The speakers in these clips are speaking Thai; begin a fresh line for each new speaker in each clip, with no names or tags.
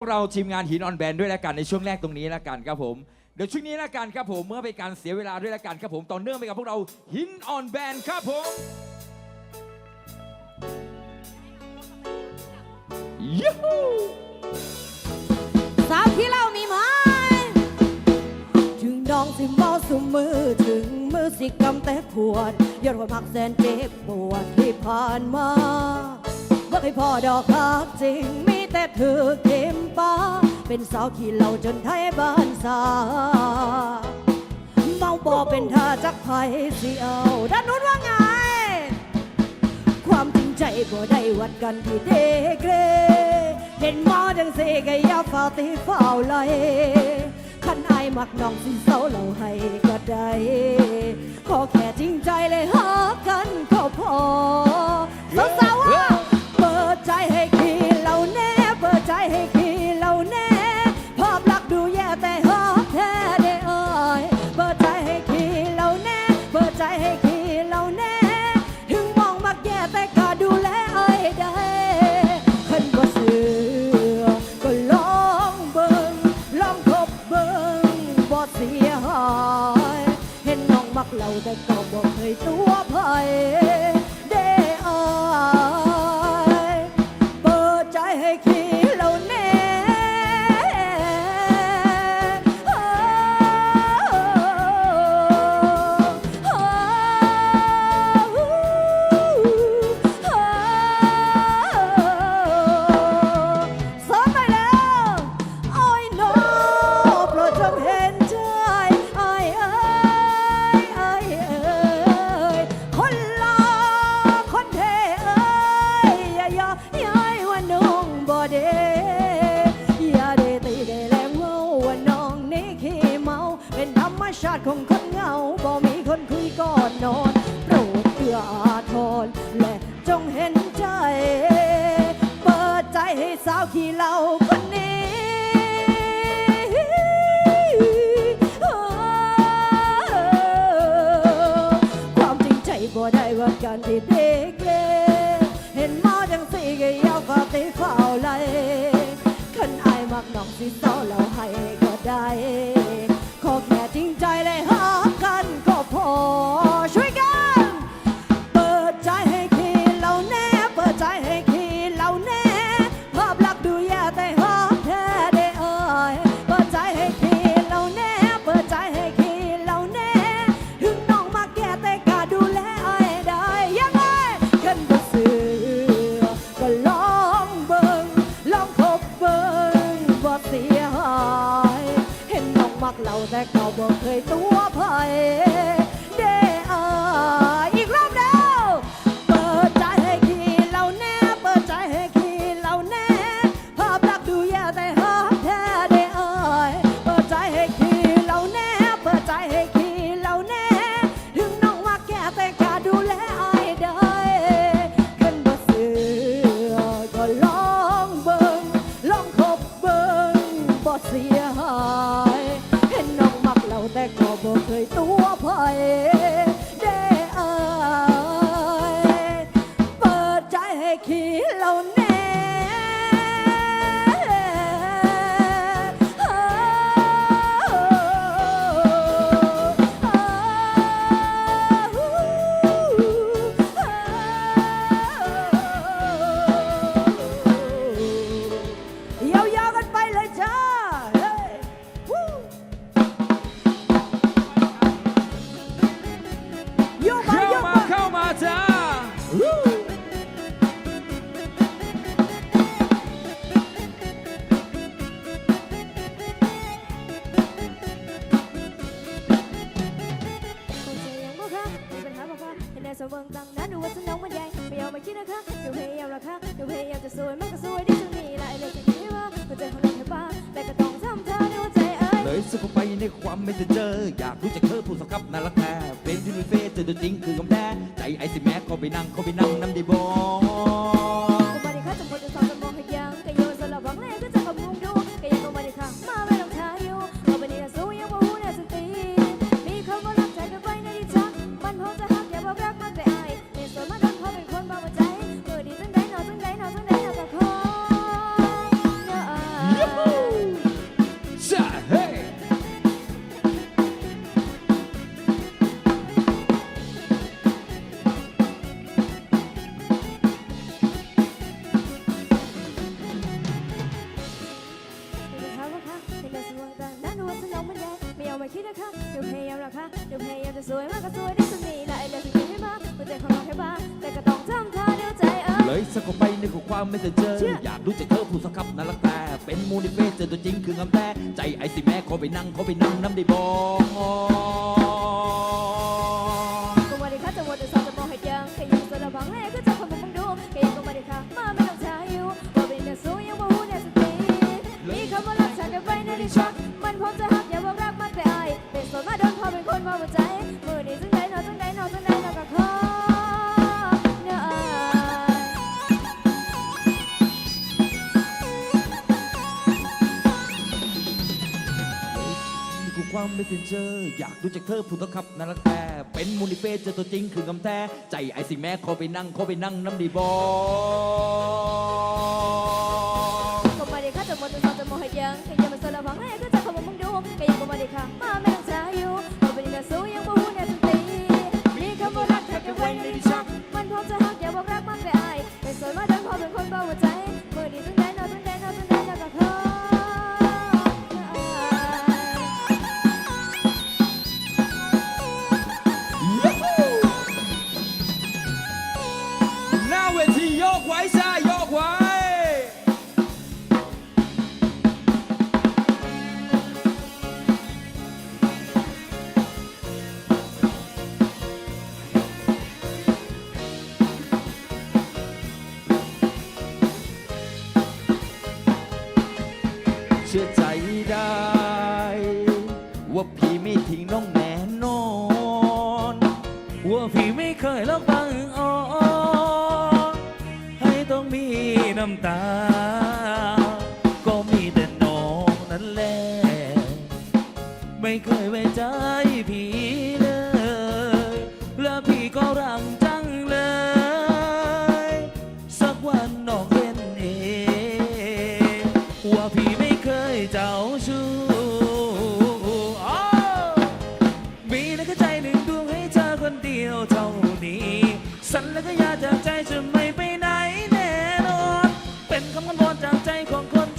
พวกเราทีมงานหินออนแบนด้วยละกันในช่วงแรกตรงนี้ละกันครับผมเดี๋ยวช่วงนี้ละกันครับผมเมื่อเป็นการเสียเวลาด้วยละกันครับผมต่อเนื่องไปกับพวกเราหินออนแบนครับผมยูฮู
สาวที่เรามีไหมถึงน้องสิเมาสมือถึงมือสิกำแต่ขวดยอดความหักแสนเจ็บปวดที่ผ่านมาเมื่อให้พ่อดอกหักจริงมีแต่เธอเข็ม ป้า เป็นสาวขี้เหล่าจนไทยบ้านสาเมาบ่เป็นท่าจักไผสิเอา ด้านนู้นว่าไง ความจริงใจบ่ได้วัดกันที่เดเกรเห็นหมอจังเสก็อย่าฝ่าตีฝ่าไหลขันอายมักน้องสิเศร้าเราให้ก็ได้ขอแค่จริงใจเลยหากันก็พอสาวว่าเปิดใจให้ขี้เราแน่เปิดใจให้ขี้าทรและจงเห็นใจ เปิดใจให้สาวขี้เหล่าคนนี้ ความจริงใจบ่ได้ว่าการที่เด็กเลเห็นหมอจังสีก็ยาวกฝาตีเฝ้าไหลขันอายมักน้องสิเศร้าเราให้ก็ได้ เราแต่ก็บ่เคยตัวเผได้อายเปิดใจให้ขี้เรา
ความไม่เจอ อยา
กรู้จักเธอผู้สังกับน่ารักแท้เป็นที่มีเฟซเจอตัวจริงคือกำแท้ใจไอซิแม็กเข้าไปนั่งเข้าไปนั่ง อ
ความไม่เซ
นเจอร์อยากรู้จักเธอผู้สักคำนั่นละแต่เป็นมูนิเฟสเจอตัวจริงคืองำแต่ใจไอ้สิแม่ขอไปนั่งขอไปนั่งน้ำด้บอก
ก็มาดิค่ะจะวนจะสอนจะมองให้ยังแค่ยังไม่สารพังแม่ก็จะคนมึงดูแค่ยังก็มาดิค่ะมาไม่ต้องช้าอยู่ว่าเป็นเนี่ยสู้ยังว่าหูเนี่ยสติมีคำว่ารักแค่ไว้ในดิฉันมันพร้อจะหักอย่าบอกรักมันไปอายเป็นโสดมาเดินพอเป็นคนเบาหัวใจมือดีจึงได้นอนจึงได้นอนจึงได้นอนกับเขาอ
ที่ไม่
เคยลอกบังอ่อนให้ต้องมีน้ำตา ก็มีแต่น้องนั่นแหละไม่เคยไว้ใจพี่เลย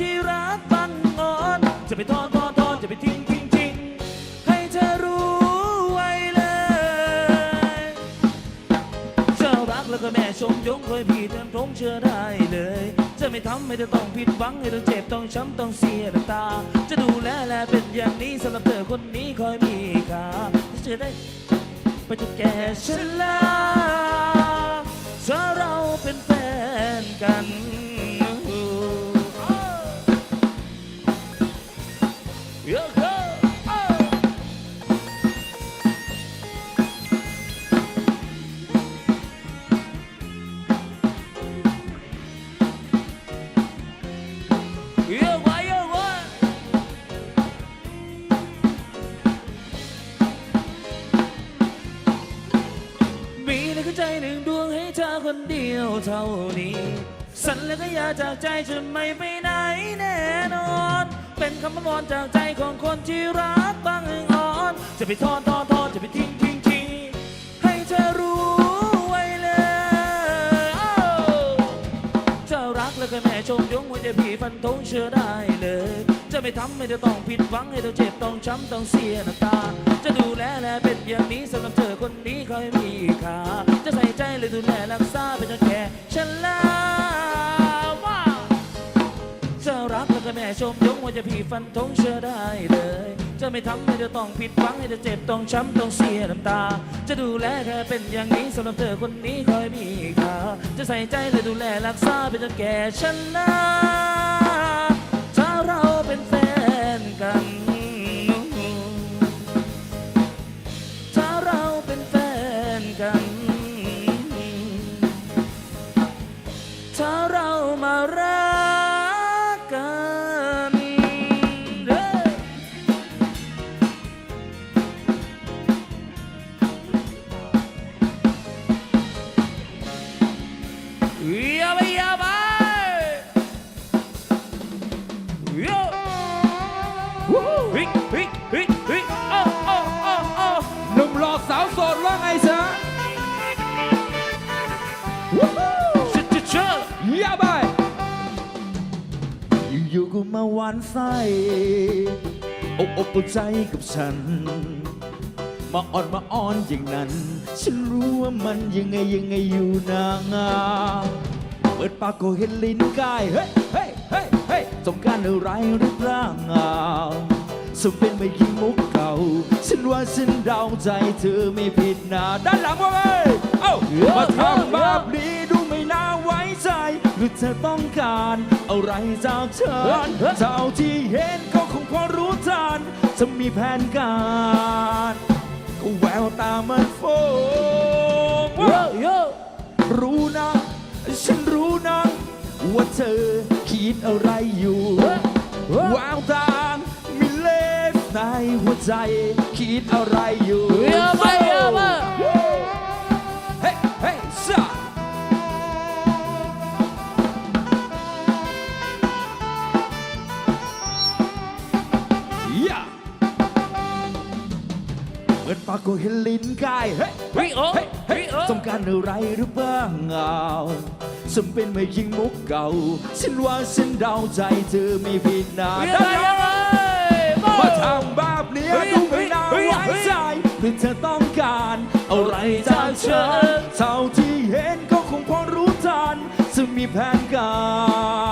ที่รักบังงอน จะไปทอนทอนทอนจะไปทิ้งทิ้งทิ้งให้เธอรู้ไว้เลยเจ้ารักแล้วก็แม่ชมยงคอยพี่เตือนตรงเชื่อได้เลย จะไม่ทำให้เธอต้องผิดหวังให้ต้อเจ็บต้องช้ำต้องเสียน้ำตา จะดูแลแลเป็นอย่างนี้สำหรับเธอคนนี้คอยมีค่าจะเชื่อได้ไปจนแก่ชราถ้าเราเป็นแฟนกัน คนเดียวเท่านี้ สัญแล้วก็อยาจากใจจะไม่ไปไหนแน่นอน เป็นคำวอนจากใจของคนที่รักบางอ่อน จะไปทอนทอนทอนจะไปทิ้งทิ้งทิ้งให้เธอรู้ไว้เลยอ้าวเจ้ารักแล้วก็แม่ชมยงว่าจพี่ฟันธงเชื่อได้เลย จะไม่ทำให้เธอต้องผิดหวังให้เธอเจ็บต้องช้ำต้องเสียน้ำตา จะดูแลแลเป็นอย่างนี้สำหรับเธอคนนี้คอยมีค่าจะใส่ใจและดูแลรักษาเป็นจนแก่ฉันลาว้าวจ้ารักแล้วก็แม่ชมยงว่าจะพี่ฟันธงเชื่อได้เลย จะไม่ทำให้เธอต้องผิดหวังให้เธอเจ็บต้องช้ำต้องเสียน้ำตา จะดูแลแค่เป็นอย่างนี้สำหรับเธอคนนี้คอยมีค่าจะใส่ใจและดูแลรักษาเป็นจนแก่ฉันลาถ้า เราเป็นแฟนกัน มา
หวานไส้อกอกเอาใจกับฉัน มาอ่อนมาอ้อนอย่างนั้น ฉันรู้ว่ามันยังไงยังไงอยู่นางาเปิดปากก็เห็นลิ้นกาย เฮ้ยเฮ้ยเฮ้ยเฮ้ยต้องการอะไรหรือเปล่างาสมเป็นไม่ขี้มุกเก่า ฉันว่าฉันเดาใจเธอไม่ผิดนะด้านหลังว่าไงเอ้ามาทำแบบนี้ดูไม่น่าไว้ใจ หรือเธอต้องการอะไรจากฉันเท่าที่เห็นก็คงพอรู้ทันจะมีแผนการก็แววตามันโฟง
โยโย่
รู้นะ ฉันรู้นะ ว่าเธอคิดอะไรอยู่แววตามีเลสในหัวใจคิดอะไรอยู่
เยอะมากเยอะมา
ปิดปากก็เห็นลิ้นกายเฮ้
วิโอ
เฮ้เฮ้
วิโอ
ต้องการอะไรหรือเปล่าเงาฉันเป็นไม่ยิงมุกเก่าฉันว่าฉันเดาใจเธอไม่ผิดนะ
เยอะยังไง
มาทำแบบนี้
เฮ้ย
ดูไม่น่า
เฮ้ย
ไว้
เฮ้ย
ใจหรือเธอต้องการอะไรจากฉันเท่าที่เห็นก็คงพอรู้ทันจะมีแผนกา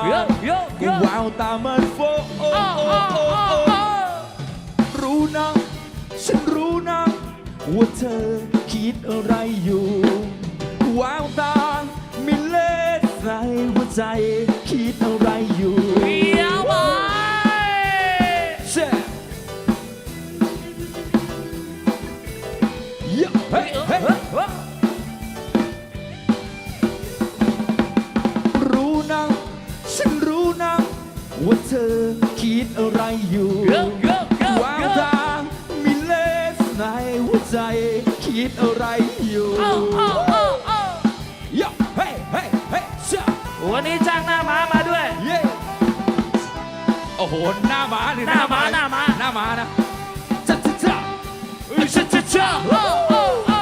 ร
เยอะเยอะเย
ก็
อะ
แววตามันโฟโอ
อ้อ
โอ
อ้อ
โอ
อ้อ
โอ
อ้อ
รู้นะฉันรู้นะ ว่าเธอคิดอะไรอยู่แววตามีเลสในหัวใจ คิดอะไรอยู่
ยอะมาก
เช่ยะเฮ้ยเฮ้ยรู้นะฉันรู้นะว่าเธอคิดอะไรอยู่ โอ้โหหน้าม้าหรือ
หน้าม้าหน้าม้า
หน้าม้านะจ้าจ้าจ้า
ชะชะชะโอ้โอ้โอ้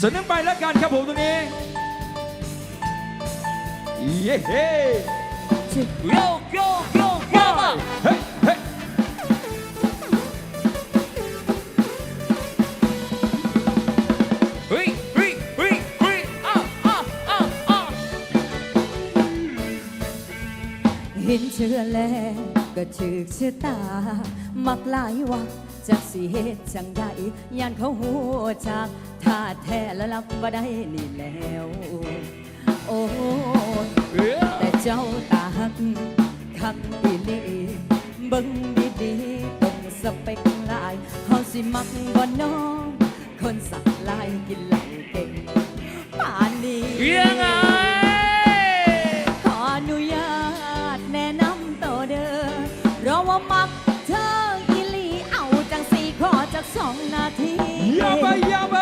สนึกไปแล้วกันครับผมตรงนี้เย้เฮ้
โยโยโยโย
เฮ้ย เชื่
อแล้วก็ถึกเชื่อตา มักหลายว่าจากสิเหตุจังใดย่านเขาหัวจากท่าแท้แล้วรับบ่ได้นี่แล้ว โอ้แต่เจ้าตาหักคักอีลีเบิ่งดีๆตรงสเปคหลายเฮาสิมักบ่น้อง คนสักลายกินเหล้าเก่งป่านนี้
ยังไง
ว่ามักเธออีหลีเอาจังสี่ขอจากสองนาที
อย่าไปอย่าไป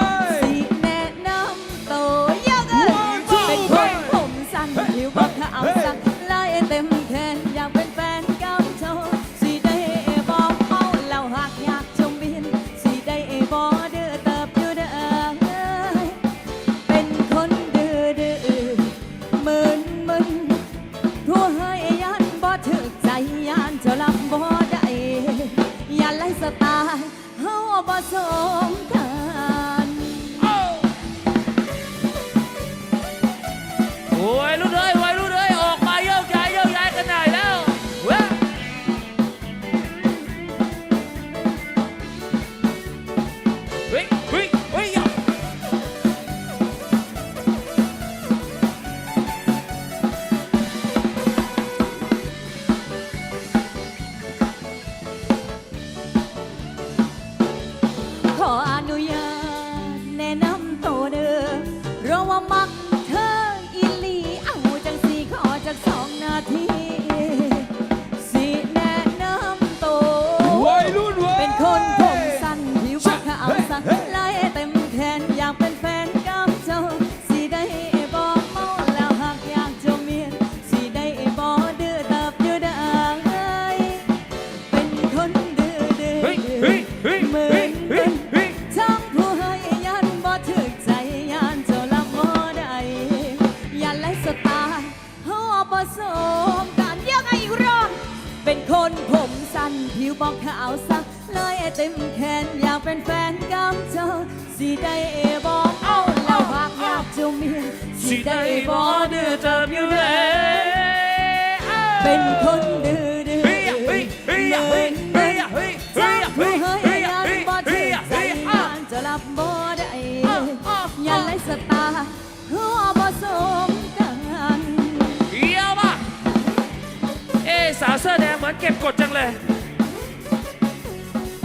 า
ว
เสื้
อแดง
เห
มือน
เก็
บก
ดจัง
เลย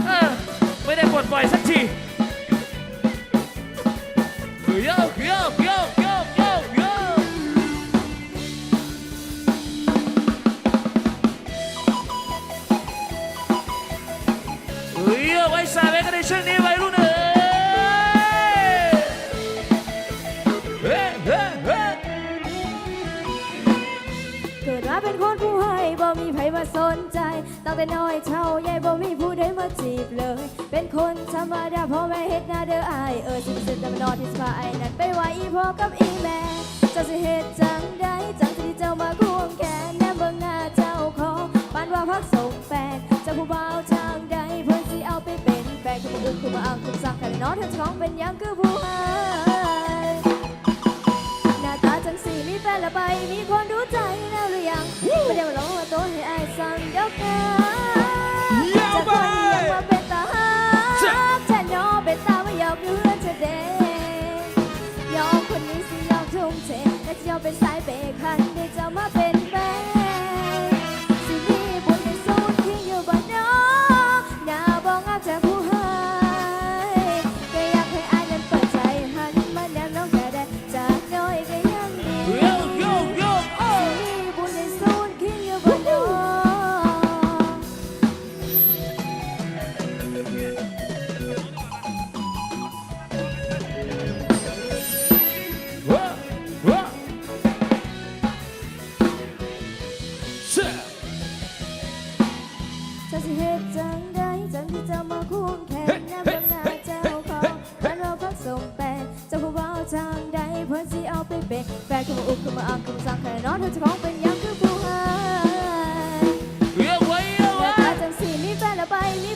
เออไม่ได้ปลดปล่อยสักทีโยกโยกโยกโยกโยกโยกเฮ้ยไว้สายไว้กันในช่วงนี้ไว้รุ่
มีใครมาสนใจ ตั้งแต่น้อยเท่าใหญ่บ่มีผู้ใดมาจีบเลย เป็นคนธรรมดาพ่อแม่เฮ็ดหน้าเด้ออายเออสิบสิบแต่มานอนที่สภาไอ้นั่นไปไหวอีพ่อกับอีแม่เจ้าสิเฮ็ดจังใดจังที่เจ้ามาควงแขนแนมเบิ่งหน้าเจ้าขอปานว่าพักส่งแฟนเจ้าผู้บ่าวทางใดเพิ่นสิเอาไปเป็นแฟนคือมาอึกคือมาอ้างคือสั่งกันอนเธอท้องเป็นยังคือผู้ให้หน้าตาจังสีมี แฟนและไป มีคนรู้ใจแล้วหรือยังไม่ได้มาลงว่าตัวให้อายสั่งดอกนะจะคนนี้ยังมาเป็นตาหักแทนยอเป็นตาไม่ยอมเลือนจะเดยอมคนนี้สิยอมทุ่มเทและจะยอมเป็นสายเบรกคันที่จะมาเป็นแฟน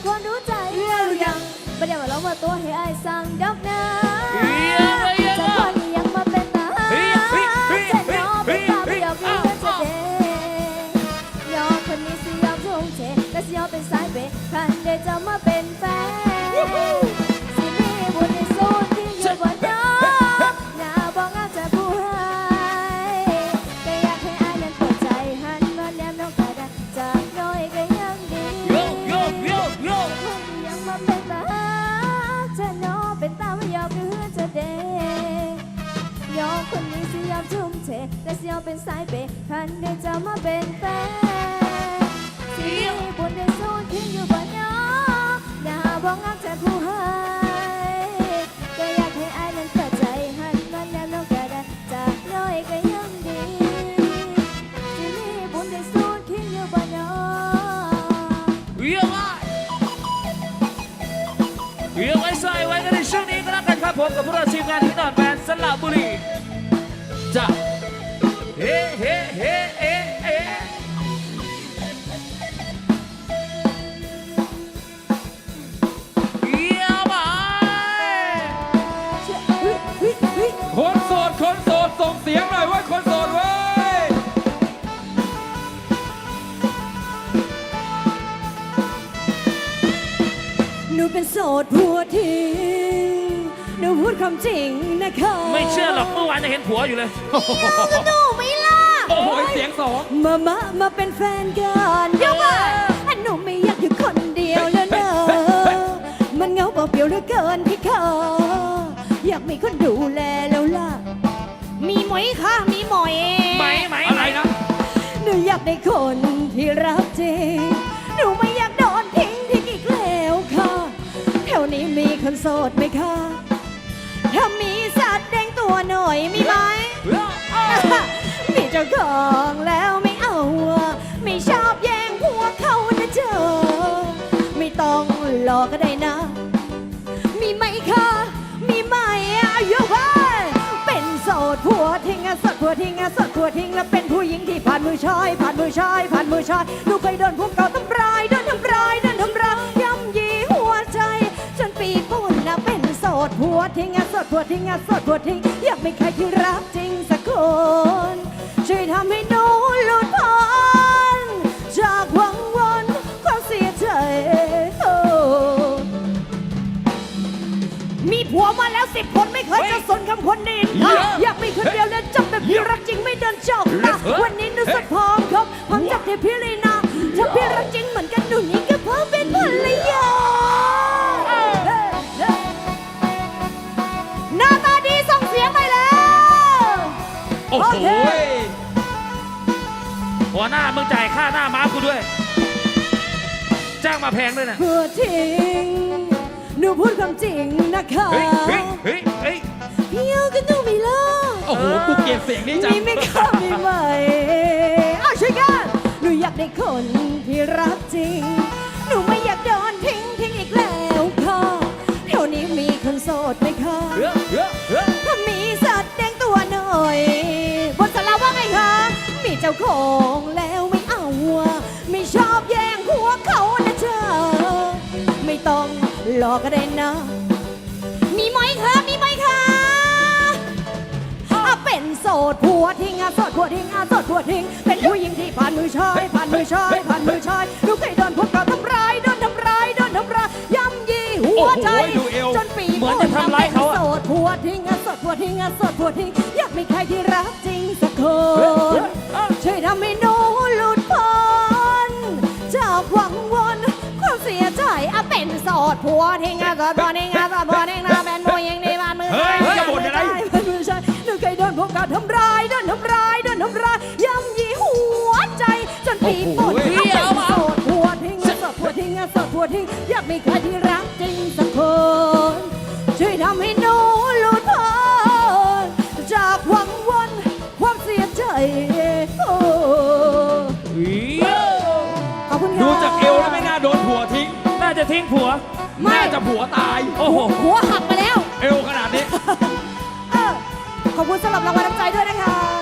คนรู้ใจแล้วหรือยังไม่ได้มาลองว่าตัวให้อายสั่งดอกนะ
โยกไว้โยก
จะ
ไว้
คนนี้ยังมาเป็นตาจะยอมเป็นตาไม่ยอมรู้กันจะเดยอมคนนี้สิยอมทุ่มเทและสิยอมเป็นสายเบรกคันเดจะมาเป็นแฟน เป็นสายเบรกคันเดียวจะมาเป็นแฟน นูเป็น
โส
ด
ผัวทีหนูพูดความจริงนะคะ
ไม่เชื่อหรอกเมื่อวานยังเห็นผัวอยู่เลย
หนูไม่ล่ะ
โอ้โหเสียงสอง
มามามาเป็นแฟนกันเดี๋ยวก่อน อันหนูไม่อยากอยู่คนเดียวแล้วเนอะมันเหงาเปล่าเปลี่ยวเหลือเกินพี่ค่ะอยากมีคนดูแลแล้วล่ะ มีหมอยค่ะ มีหมอย
ไหมไหม
อะไร
ไหม
นะ
หนูอยากได้คนที่รักจริงหนูไม่อยาก ถวนี้มีคนโสดไหมคะถ้ามีสัตว์แดงตัวหน่อยมีไหม มีเจ้าของแล้วไม่เอา ไม่ชอบแย่งผัวเขานะเจอ ไม่ต้องหลอกก็ได้นะ มีไหมคะ มีไหมอายุว่าเป็นโสดผัวทิ้งอะสดผัวทิ้งอะสดผัวทิ้งแล้วเป็นผู้หญิงที่ผ่านมือชายผ่านมือชายผ่านมือชายหนูเคยโดนพวกเก่าทำร้าย วทิ้งอะโสดผัวทิ้งอะโสดผัวทิ้งอยากมีใครที่รักจริงสักคนช่วยทำให้หนูหลุดพ้นจากวังวนความเสียใจโอ้มีผัวมาแล้วสิบคนไม่เคยจะสนคำคนนินทาอยากมีคนเดียวและจบแบบพี่รักจริงไม่เดินจบนะวันนี้างมาแพ
งด้วยนะ
เพื่อทิ้งหนูพูดความจริงนะคะ
เฮ้ยเฮ้ยเฮ้ยเฮ้ย
พี่เอากันหนูไม่เลิก
โอ้โหกูเกลียดเสียงนี้จัง
มีไม่เข้ามีไหมเอาช่วยกันหนูอยากได้คนที่รักจริง หนูไม่อยากโดนทิ้งทิ้งอีกแล้วค่ะแถวนี้มีคนโสดไหมคะ
เฮ้ยเฮ้ยเฮ้ย
ถ้ามีสัตว์แดงตัวหน่อยบนสลาว่าไงคะมีเจ้าของแล้วไม่เอาอะไม่ชอบแย่งหัวเขานะเธอไม่ ต้องหลอกก็ได้นะ มีไหมคะมีไหมคะอาเป็นโสดผัวทิ้งอาโสดผัวทิ้งอาโสดผัวทิ้ง เป็นผู้หญิงที่ผ่านมือชายผ่านมือชายผ่านมือชายลูกเคยโดนพวกเขาทำร้ายโดนทำร้ายโดนทำร้ายย่ำยีหัวใจ
โอ้โหดูเอว
จนปี
เหมือนจะทำร้ายเขาอะ
โสดผัวทิ้งอาโสดผัวทิ้งอาโสดผัวทิ้ง อยากมีใครที่รักจริงสักคน ช่วยทำให้หนูหลุดพ้นจากหวังวน ความเสียใจอาเป็นโสดผัวทิ้งอาโสดผัวทิ้งอาโสดผัวทิ้งนะเป็นผู้หญิงที่ผ่านมือ
เฮ้ยมึงจะบ่นอะไร
เป็นมือชายหนูเคยโดนพวกเขาทำร้ายโดนทำร้ายโดนทำร้ายย่ำยีหัวใจจนปีปน
โอ้โห
เอาเป็นโสดผัวทิ้งโสดผัวทิ้งโสดผัวทิ้งอยากมีใคร
ผัว
ไม่
น่าจะผัวตาย
โอ้โห
หัวหักไปแล้ว
เอวขนาดนี้
เออขอบคุณสำหรับรางวัลน้ำใจด้วยนะคะ